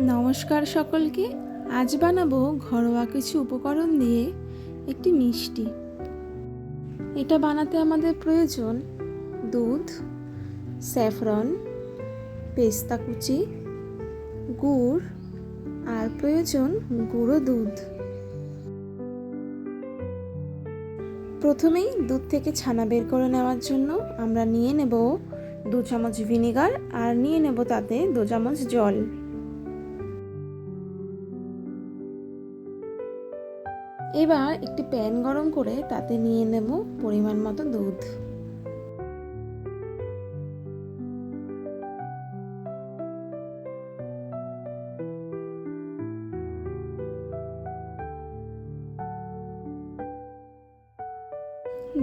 নমস্কার সকলকে। আজ বানাবো ঘরোয়া কিছু উপকরণ দিয়ে একটি মিষ্টি। এটা বানাতে আমাদের প্রয়োজন দুধ, স্যাফরন, পেস্তা কুচি, গুড়, আর প্রয়োজন গুঁড়ো দুধ। প্রথমেই দুধ থেকে ছানা বের করে নেওয়ার জন্য আমরা নিয়ে নেব দু চামচ ভিনেগার আর নিয়ে নেব তাতে দু চামচ জল। এবার একটি প্যান গরম করে তাতে নিয়ে নেব পরিমাণ মতো দুধ।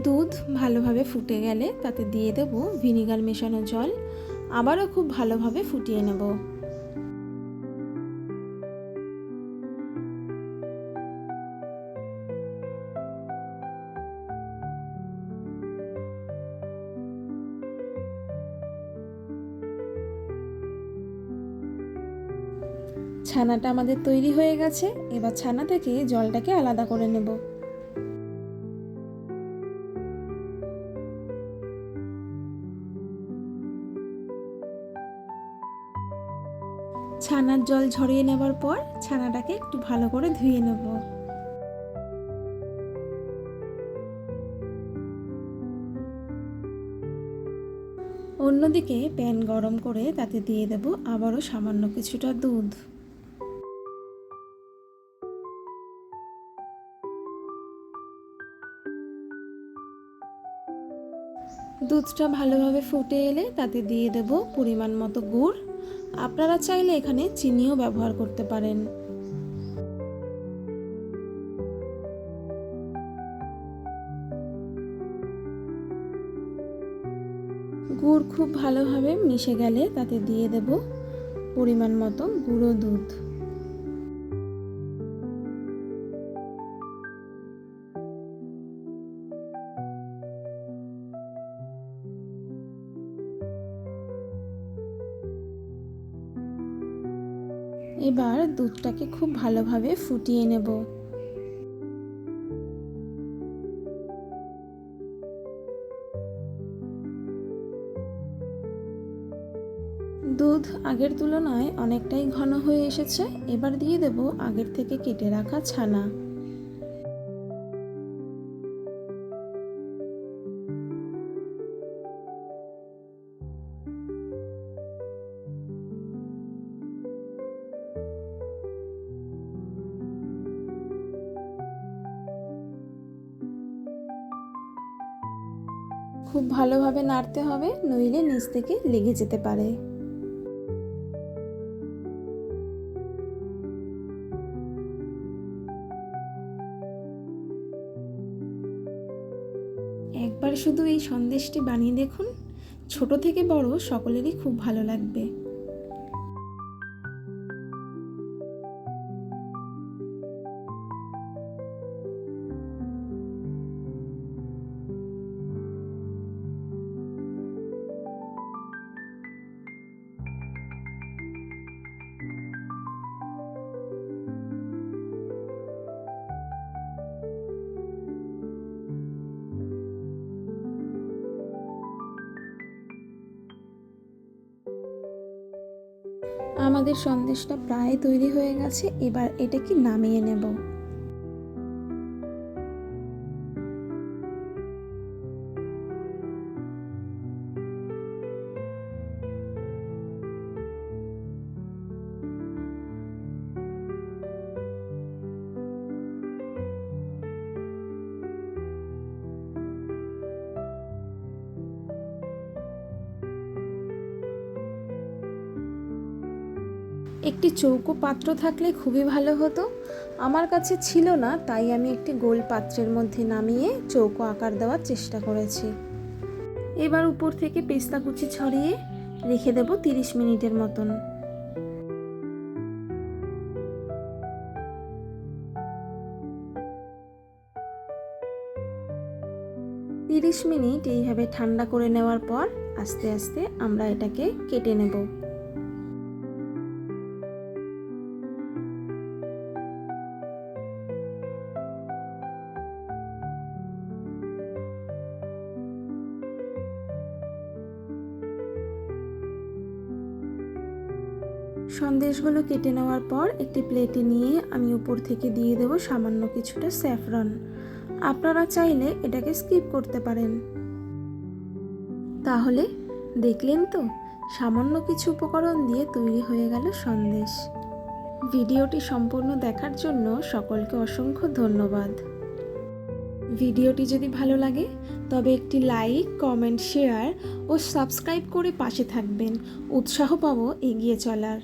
দুধ ভালোভাবে ফুটে গেলে তাতে দিয়ে দেব ভিনিগার মেশানো জল। আবারও খুব ভালোভাবে ফুটিয়ে নেব। ছানাটা আমাদের তৈরি হয়ে গেছে, এবার ছানা থেকে জলটাকে আলাদা করে নেব। ছানার জল ঝরিয়ে নেবার পর ছানাটাকে একটু ভালো করে ধুয়ে নেব। অন্যদিকে প্যান গরম করে তাতে দিয়ে দেব আবারও সামান্য কিছুটা দুধ। দুধটা ভালোভাবে ফুটে এলে তাতে দিয়ে দেব পরিমাণ মতো গুড়। আপনারা চাইলে এখানে চিনিও ব্যবহার করতে পারেন। গুড় খুব ভালোভাবে মিশে গেলে তাতে দিয়ে দেব পরিমাণ মতো গুঁড়ো দুধ। এবার দুধটাকে খুব ভালোভাবে ফুটিয়ে নেব। দুধ আগের তুলনায় অনেকটাই ঘন হয়ে এসেছে। এবার দিয়ে দেব আগের থেকে কেটে রাখা ছানা। খুব ভালোভাবে নাড়তে হবে, নইলে নিচ থেকে লেগে যেতে পারে। একবার শুধু এই সন্দেশটি বানিয়ে দেখুন, ছোট থেকে বড় সকলেরই খুব ভালো লাগবে। আমাদের সন্দেশটা প্রায় তৈরি হয়ে গেছে এবার এটাকে নামিয়ে নেব। একটি চৌকো পাত্র থাকলে খুবই ভালো হতো। আমার কাছে ছিল না, তাই আমি একটি গোল পাত্রের মধ্যে নামিয়ে চৌকো আকার দেওয়ার চেষ্টা করেছি। এবার উপর থেকে পেস্তা কুচি ছড়িয়ে রেখে দেব তিরিশ মিনিটের মতন। তিরিশ মিনিট এইভাবে ঠান্ডা করে নেওয়ার পর আস্তে আস্তে আমরা এটাকে কেটে নেব। সন্দেশগুলো কেটে নেওয়ার পর একটি প্লেটে নিয়ে আমি উপর থেকে দিয়ে দেবো সামান্য কিছুটা স্যাফরন। আপনারা চাইলে এটাকে স্কিপ করতে পারেন। তাহলে, দেখলেন তো, সামান্য কিছু উপকরণ দিয়ে তৈরি হয়ে গেল সন্দেশ। ভিডিওটি সম্পূর্ণ দেখার জন্য সকলকে অসংখ্য ধন্যবাদ। ভিডিওটি যদি ভালো লাগে, তবে একটি লাইক, কমেন্ট, শেয়ার ও সাবস্ক্রাইব করে পাশে থাকবেন। উৎসাহ পাবো এগিয়ে চলার।